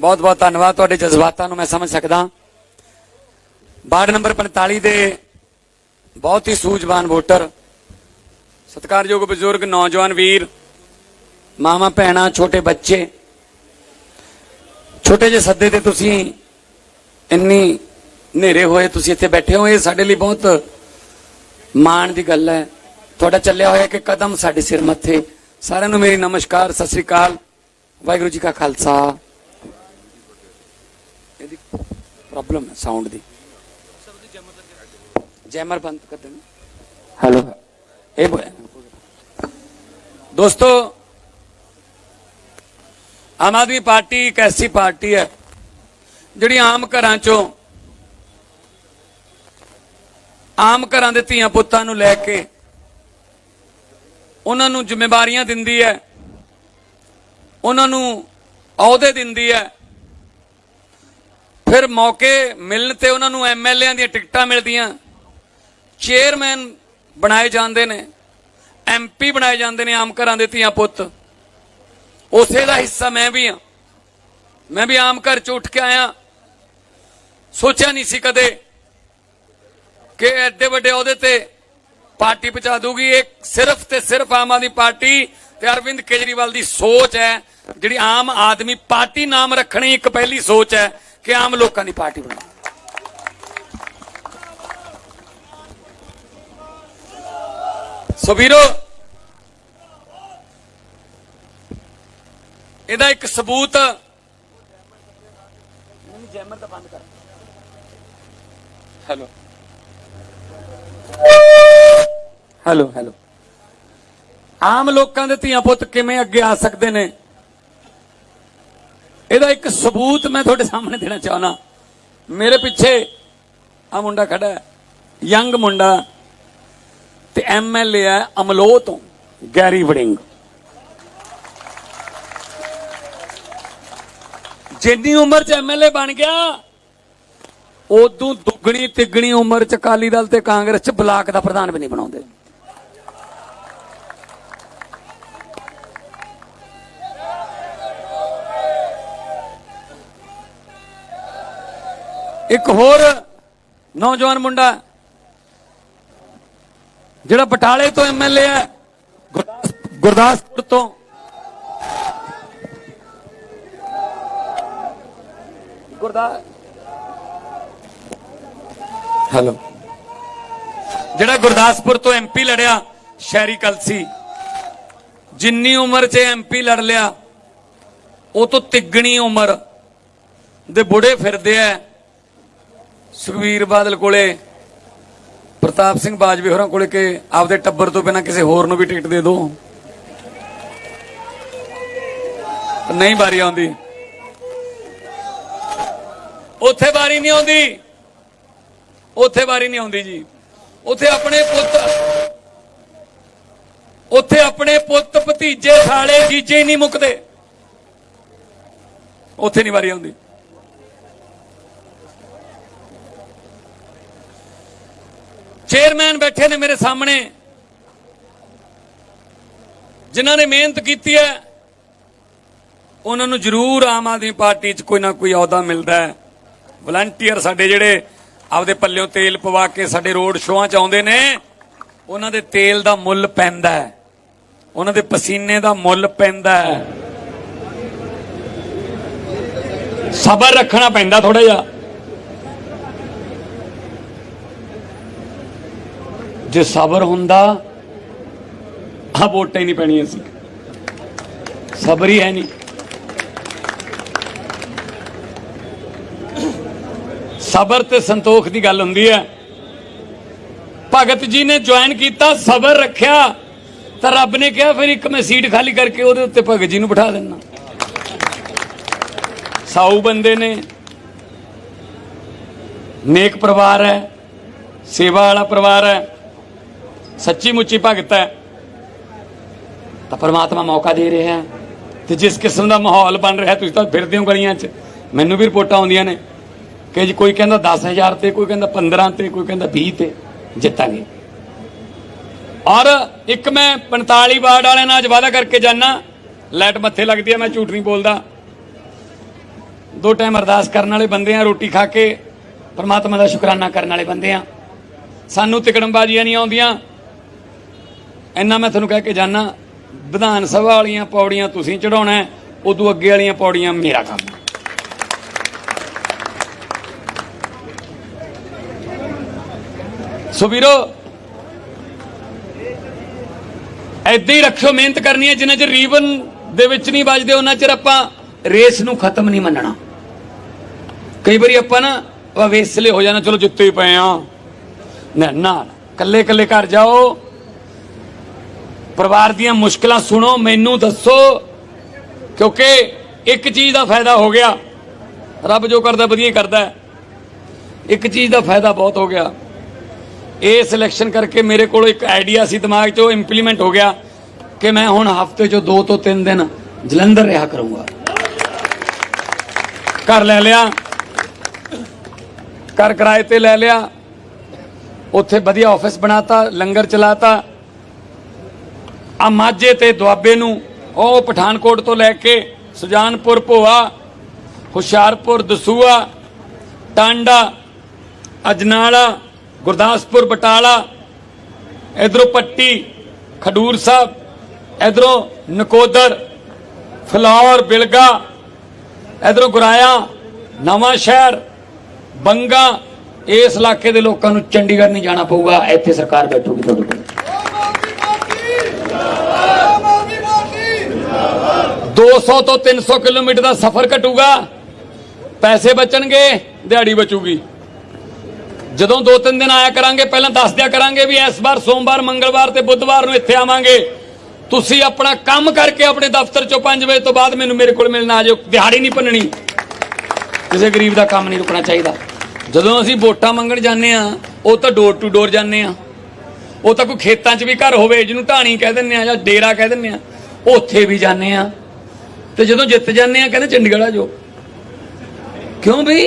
ਬਹੁਤ ਬਹੁਤ ਧੰਨਵਾਦ ਤੁਹਾਡੇ ਜਜ਼ਬਾਤਾਂ ਨੂੰ ਮੈਂ ਸਮਝ ਸਕਦਾ। ਵਾਰਡ ਨੰਬਰ 45 ਦੇ ਬਹੁਤ ਹੀ ਸੂਝਵਾਨ ਵੋਟਰ, ਸਤਿਕਾਰਯੋਗ ਬਜ਼ੁਰਗ, ਨੌਜਵਾਨ ਵੀਰ ਮਾਮਾ ਭੈਣਾ, ਛੋਟੇ ਬੱਚੇ, ਛੋਟੇ ਜਿਹੇ ਸੱਦੇ ਤੇ ਤੁਸੀਂ ਇੰਨੀ ਹਨੇਰੇ ਹੋਏ, ਤੁਸੀਂ ਇੱਥੇ ਬੈਠੇ ਹੋ, ਇਹ ਸਾਡੇ ਲਈ ਬਹੁਤ ਮਾਣ ਦੀ ਗੱਲ ਹੈ। ਤੁਹਾਡਾ ਚੱਲਿਆ ਹੋਇਆ ਕਿ ਕਦਮ ਸਾਡੇ ਸਿਰ ਮੱਥੇ। ਸਾਰਿਆਂ ਨੂੰ ਮੇਰੀ ਨਮਸਕਾਰ, ਸਤਿ ਸ੍ਰੀ ਅਕਾਲ। ਵਾਹਿਗੁਰੂ ਜੀ ਕਾ ਖਾਲਸਾ। ਇਹਦੀ ਪ੍ਰੋਬਲਮ ਹੈ ਸਾਊਂਡ ਦੀ। ਜੈਮਰ ਬੰਦ ਕਰ ਦੇਣਾ। ਹੈਲੋ ਇਹ ਦੋਸਤੋ ਆਮ ਆਦਮੀ ਪਾਰਟੀ ਇੱਕ ਐਸੀ ਪਾਰਟੀ ਹੈ ਜਿਹੜੀ ਆਮ ਘਰਾਂ ਚੋਂ ਆਮ ਘਰਾਂ ਦੇ ਧੀਆਂ ਪੁੱਤਾਂ ਨੂੰ ਲੈ ਕੇ ਉਹਨਾਂ ਨੂੰ ਜ਼ਿੰਮੇਵਾਰੀਆਂ ਦਿੰਦੀ ਹੈ ਉਹਨਾਂ ਨੂੰ ਅਹੁਦੇ ਦਿੰਦੀ ਹੈ। ਫਿਰ ਮੌਕੇ ਮਿਲਣ ਤੇ ਉਹਨਾਂ ਨੂੰ ਐਮਐਲਏਆਂ ਦੀਆਂ ਟਿਕਟਾਂ ਮਿਲਦੀਆਂ। ਚੇਅਰਮੈਨ ਬਣਾਏ ਜਾਂਦੇ ਨੇ ਐਮਪੀ ਬਣਾਏ ਜਾਂਦੇ ਨੇ ਆਮ ਘਰਾਂ ਦੇ ਧੀਆਂ ਪੁੱਤ। ਉਸੇ ਦਾ ਹਿੱਸਾ ਮੈਂ ਵੀ ਹਾਂ। ਮੈਂ ਵੀ ਆਮ ਘਰ ਚ ਉੱਠ ਕੇ ਆਇਆ। ਸੋਚਿਆ ਨਹੀਂ ਸੀ ਕਦੇ ਕਿ ਐਡੇ ਵੱਡੇ ਅਹੁਦੇ ਤੇ ਪਾਰਟੀ ਪਹੁੰਚਾ ਦੂਗੀ। ਇਹ ਸਿਰਫ ਤੇ ਸਿਰਫ ਆਮ ਆਦਮੀ ਪਾਰਟੀ ਤੇ ਅਰਵਿੰਦ ਕੇਜਰੀਵਾਲ ਦੀ ਸੋਚ ਹੈ, ਜਿਹੜੀ ਆਮ ਆਦਮੀ ਪਾਰਟੀ ਨਾਮ ਰੱਖਣੀ ਇੱਕ ਪਹਿਲੀ ਸੋਚ ਹੈ। ਕਿ ਆਮ ਲੋਕਾਂ ਦੀ ਪਾਰਟੀ ਬਣਾਓ ਸੋ ਵੀਰੋ ਇਹਦਾ ਇੱਕ ਸਬੂਤ ਜੈਮਰ ਤਾਂ ਬੰਦ ਕਰ। ਹੈਲੋ। Hello hello. ਆਮ ਲੋਕਾਂ ਦੇ ਧੀਆਂ ਪੁੱਤ ਕਿਵੇਂ ਅੱਗੇ ਆ ਸਕਦੇ ਨੇ? ਇਹਦਾ ਇੱਕ ਸਬੂਤ ਮੈਂ ਤੁਹਾਡੇ ਸਾਹਮਣੇ ਦੇਣਾ ਚਾਹਣਾ ਮੇਰੇ ਪਿੱਛੇ ਆ ਮੁੰਡਾ ਖੜਾ ਹੈ, ਯੰਗ ਮੁੰਡਾ ਤੇ ਐਮਐਲਏ ਹੈ ਅਮਲੋ ਤੋਂ, ਗੈਰੀ ਵੜਿੰਗ। ਜਿੰਨੀ ਉਮਰ ਚ ਐਮਐਲਏ ਬਣ ਗਿਆ, ਉਦੋਂ ਦੁੱਗਣੀ ਤਿੱਗਣੀ ਉਮਰ ਚ ਅਕਾਲੀ ਦਲ ਤੇ ਕਾਂਗਰਸ ਚ ਬਲਾਕ ਦਾ ਪ੍ਰਧਾਨ ਵੀ ਨਹੀਂ ਬਣਾਉਂਦੇ। ਇੱਕ ਹੋਰ ਨੌਜਵਾਨ ਮੁੰਡਾ ਜਿਹੜਾ ਬਟਾਲੇ ਤੋਂ ਐਮਐਲਏ ਹੈ ਗੁਰਦਾਸ- ਗੁਰਦਾਸਪੁਰ ਤੋਂ। ਗੁਰਦਾਸ ਹੈਲੋ ਜਿਹੜਾ ਗੁਰਦਾਸਪੁਰ ਤੋਂ ਐਮਪੀ ਲੜਿਆ ਸ਼ਹਿਰੀ ਕਲਸੀ। ਜਿੰਨੀ ਉਮਰ 'ਚ ਐਮਪੀ ਲੜ ਲਿਆ ਉਹ ਤੋਂ ਤਿੱਗਣੀ ਉਮਰ ਦੇ ਬੁੜੇ ਫਿਰਦੇ ਐ ਸੁਖਵੀਰ ਬਾਦਲ ਕੋਲੇ, ਪ੍ਰਤਾਪ ਸਿੰਘ ਬਾਜਵੇ ਹੋਰਾਂ ਕੋਲੇ ਕਿ ਆਪਦੇ ਟੱਬਰ ਤੋਂ ਬਿਨਾ ਕਿਸੇ ਹੋਰ ਨੂੰ ਵੀ ਟਿਕਟ ਦੇ ਦਿਓ ਨਹੀਂ ਵਾਰੀ ਆਉਂਦੀ। ਉੱਥੇ ਵਾਰੀ ਨਹੀਂ ਆਉਂਦੀ। ਉੱਥੇ ਵਾਰੀ ਨਹੀਂ ਆਉਂਦੀ ਜੀ। ਉੱਥੇ ਆਪਣੇ ਪੁੱਤ, ਉੱਥੇ ਆਪਣੇ ਪੁੱਤ ਭਤੀਜੇ ਸਾਲੇ ਜੀਜੇ ਨਹੀਂ ਮੁੱਕਦੇ। ਉੱਥੇ ਨਹੀਂ ਵਾਰੀ ਆਉਂਦੀ। ਚੇਅਰਮੈਨ ਬੈਠੇ ਨੇ ਮੇਰੇ ਸਾਹਮਣੇ, ਜਿਨ੍ਹਾਂ ਨੇ ਮਿਹਨਤ ਕੀਤੀ ਹੈ, ਉਹਨਾਂ ਨੂੰ ਜ਼ਰੂਰ ਆਮ ਆਦਮੀ ਪਾਰਟੀ 'ਚ ਕੋਈ ਨਾ ਕੋਈ ਅਹੁਦਾ ਮਿਲਦਾ ਹੈ। ਵਲੰਟੀਅਰ ਸਾਡੇ ਜਿਹੜੇ ਆਪਦੇ ਪੱਲਿਓਂ ਤੇਲ ਪਵਾ ਕੇ ਸਾਡੇ ਰੋਡ ਸ਼ੋਆਂ 'ਚ ਆਉਂਦੇ ਨੇ, ਉਹਨਾਂ ਦੇ ਤੇਲ ਦਾ ਮੁੱਲ ਪੈਂਦਾ ਹੈ। ਉਹਨਾਂ ਦੇ ਪਸੀਨੇ ਦਾ ਮੁੱਲ ਪੈਂਦਾ ਹੈ। ਸਬਰ ਰੱਖਣਾ ਪੈਂਦਾ ਥੋੜਾ ਜਿਹਾ। ਜੇ ਸਬਰ ਹੁੰਦਾ ਆ ਵੋਟਾਂ ਹੀ ਨਹੀਂ ਪੈਣੀਆਂ ਸੀ। ਸਬਰ ਹੀ ਹੈ ਨਹੀਂ। ਸਬਰ ਤੇ ਸੰਤੋਖ ਦੀ ਗੱਲ ਹੁੰਦੀ ਹੈ। ਭਗਤ ਜੀ ਨੇ ਜੁਆਇਨ ਕੀਤਾ, ਸਬਰ ਰੱਖਿਆ। ਤਾਂ ਰੱਬ ਨੇ ਕਿਹਾ, ਫਿਰ ਇੱਕ ਮੈਂ ਸੀਟ ਖਾਲੀ ਕਰਕੇ ਉਹਦੇ ਉੱਤੇ ਭਗਤ ਜੀ ਨੂੰ ਬਿਠਾ ਦੇਣਾ ਸਾਊ ਬੰਦੇ ਨੇ। ਨੇਕ ਪਰਿਵਾਰ ਹੈ, ਸੇਵਾ ਵਾਲਾ ਪਰਿਵਾਰ ਹੈ। ਸੱਚੀ ਮੁੱਚੀ ਭਗਤ ਹੈ। ਤਾਂ ਪਰਮਾਤਮਾ ਮੌਕਾ ਦੇ ਰਿਹਾ ਹੈ। ਤੇ ਜਿਸ ਕਿਸਮ ਦਾ ਮਾਹੌਲ ਬਣ ਰਿਹਾ, ਤੁਸੀਂ ਤਾਂ ਫਿਰਦੇ ਹੋ ਗਲੀਆਂ 'ਚ। ਮੈਨੂੰ ਵੀ ਰਿਪੋਰਟਾਂ ਆਉਂਦੀਆਂ ਨੇ ਕਿ ਜੀ ਕੋਈ ਕਹਿੰਦਾ 10000 ਤੇ, ਕੋਈ ਕਹਿੰਦਾ 15 ਤੇ, ਕੋਈ ਕਹਿੰਦਾ 20 ਤੇ, ਜਿੱਤਾਂਗੇ। ਔਰ ਇੱਕ ਮੈਂ 45 ਵਾਰਡ ਵਾਲਿਆਂ ਨਾਲ ਅੱਜ ਵਾਅਦਾ ਕਰਕੇ ਜਾਣਾ ਲਾਈਟ ਮੱਥੇ ਲੱਗਦੀ ਹੈ ਮੈਂ ਝੂਠ ਨਹੀਂ ਬੋਲਦਾ। ਦੋ ਟਾਈਮ ਅਰਦਾਸ ਕਰਨ ਵਾਲੇ ਬੰਦੇ ਆ, ਰੋਟੀ ਖਾ ਕੇ ਪਰਮਾਤਮਾ ਦਾ ਸ਼ੁਕਰਾਨਾ ਕਰਨ ਵਾਲੇ ਬੰਦੇ ਆ। ਸਾਨੂੰ ਤਿਕੜਮਬਾਜ਼ੀਆਂ ਨਹੀਂ ਆਉਂਦੀਆਂ। ਇੰਨਾ ਮੈਂ ਤੁਹਾਨੂੰ ਕਹਿ ਕੇ ਜਾਣਾ ਵਿਧਾਨ ਸਭਾ ਵਾਲੀਆਂ ਪੌੜੀਆਂ ਤੁਸੀਂ ਚੜਾਉਣਾ ਉਦੋਂ ਅੱਗੇ ਵਾਲੀਆਂ ਪੌੜੀਆਂ ਮੇਰਾ ਕੰਮ ਹੈ। ਸੋ ਵੀਰੋ ਐਦਾਂ ਹੀ ਰੱਖਿਓ, ਮਿਹਨਤ ਕਰਨੀ ਹੈ, ਜਿੰਨਾ ਚਿਰ ਰੀਬਨ ਦੇ ਵਿੱਚ ਨਹੀਂ ਵੱਜਦੇ, ਉਹਨਾਂ ਚਿਰ ਆਪਾਂ ਰੇਸ ਨੂੰ ਖਤਮ ਨਹੀਂ ਮੰਨਣਾ ਕਈ ਵਾਰੀ ਆਪਾਂ ਨਾ ਵੇਸਲੇ ਹੋ ਜਾਣਾ ਚਲੋ ਜਿੱਤੇ ਹੀ ਪਏ ਆ ਨਾ ਨਾ ਕੱਲੇ ਕੱਲੇ ਘਰ ਜਾਓ ਪਰਿਵਾਰ ਦੀਆਂ ਮੁਸ਼ਕਲਾਂ ਸੁਣੋ, ਮੈਨੂੰ ਦੱਸੋ, ਕਿਉਂਕਿ ਇੱਕ ਚੀਜ਼ ਦਾ ਫਾਇਦਾ ਹੋ ਗਿਆ। ਰੱਬ ਜੋ ਕਰਦਾ, ਵਧੀਆ ਕਰਦਾ। ਇੱਕ ਚੀਜ਼ ਦਾ ਫਾਇਦਾ ਬਹੁਤ ਹੋ ਗਿਆ। ਇਹ ਸਿਲੈਕਸ਼ਨ ਕਰਕੇ ਮੇਰੇ ਕੋਲ ਇੱਕ ਆਈਡੀਆ ਸੀ ਦਿਮਾਗ 'ਚ, ਉਹ ਇੰਪਲੀਮੈਂਟ ਹੋ ਗਿਆ ਕਿ ਮੈਂ ਹੁਣ ਹਫ਼ਤੇ 'ਚ ਦੋ ਤੋਂ ਤਿੰਨ ਦਿਨ ਜਲੰਧਰ ਰਿਹਾ ਕਰੂੰਗਾ। ਘਰ ਲੈ ਲਿਆ। ਘਰ ਕਿਰਾਏ ਤੇ ਲੈ ਲਿਆ। ਉੱਥੇ ਵਧੀਆ ਆਫਿਸ ਬਣਾਤਾ, ਲੰਗਰ ਚਲਾਤਾ। ਆ ਮਾਝੇ ਤੇ ਦੁਆਬੇ ਨੂੰ, ਉਹ ਪਠਾਨਕੋਟ ਤੋਂ ਲੈ ਕੇ ਸੁਜਾਨਪੁਰ, ਭੋਆ, ਹੁਸ਼ਿਆਰਪੁਰ, ਦਸੂਆ, ਟਾਂਡਾ, ਅਜਨਾਲਾ, ਗੁਰਦਾਸਪੁਰ, ਬਟਾਲਾ, ਇਧਰੋਂ ਪੱਟੀ, ਖਡੂਰ ਸਾਹਿਬ, ਇਧਰੋਂ ਨਕੋਦਰ, ਫਲੌਰ, ਬਿਲਗਾ, ਇਧਰੋਂ ਗੁਰਾਇਆ, ਨਵਾਂ ਸ਼ਹਿਰ, ਬੰਗਾ, ਇਸ ਇਲਾਕੇ ਦੇ ਲੋਕਾਂ ਨੂੰ ਚੰਡੀਗੜ੍ਹ ਨਹੀਂ ਜਾਣਾ ਪਊਗਾ, ਇੱਥੇ ਸਰਕਾਰ ਬੈਠੂਗੀ ਤੁਹਾਡੇ ਕੋਲ। 200 ਤੋਂ 300 ਕਿਲੋਮੀਟਰ ਦਾ ਸਫ਼ਰ ਘਟੂਗਾ ਪੈਸੇ ਬਚਣਗੇ, ਦਿਹਾੜੀ ਬਚੂਗੀ। ਜਦੋਂ ਦੋ ਤਿੰਨ ਦਿਨ ਆਇਆ ਕਰਾਂਗੇ, ਪਹਿਲਾਂ ਦੱਸ ਦਿਆ ਕਰਾਂਗੇ ਵੀ ਇਸ ਵਾਰ ਸੋਮਵਾਰ, ਮੰਗਲਵਾਰ ਤੇ ਬੁੱਧਵਾਰ ਨੂੰ ਇੱਥੇ ਆਵਾਂਗੇ। ਤੁਸੀਂ ਆਪਣਾ ਕੰਮ ਕਰਕੇ ਆਪਣੇ ਦਫ਼ਤਰ ਚੋਂ 5 ਵਜੇ ਤੋਂ ਬਾਅਦ ਮੈਨੂੰ ਮੇਰੇ ਕੋਲ ਮਿਲਣਾ ਆ ਜਾਓ ਦਿਹਾੜੀ ਨਹੀਂ ਭੰਨਣੀ। ਕਿਸੇ ਗਰੀਬ ਦਾ ਕੰਮ ਨਹੀਂ ਰੁਕਣਾ ਚਾਹੀਦਾ। ਜਦੋਂ ਅਸੀਂ ਵੋਟਾਂ ਮੰਗਣ ਜਾਂਦੇ ਆ ਉਹ ਤਾਂ ਡੋਰ ਟੂ ਡੋਰ ਜਾਂਦੇ ਆ ਉਹ ਤਾਂ ਕੋਈ ਖੇਤਾਂ 'ਚ ਵੀ ਘਰ ਹੋਵੇ, ਜਿਹਨੂੰ ਢਾਣੀ ਕਹਿ ਦਿੰਦੇ ਆ ਜਾਂ ਡੇਰਾ ਕਹਿ ਦਿੰਦੇ ਆ ਉੱਥੇ ਵੀ ਜਾਂਦੇ ਆ ਤੇ ਜਦੋਂ ਜਿੱਤ ਜਾਂਦੇ ਆ, ਕਹਿੰਦੇ ਚੰਡੀਗੜ੍ਹ ਆ ਜਾਓ। ਕਿਉਂ ਬਈ?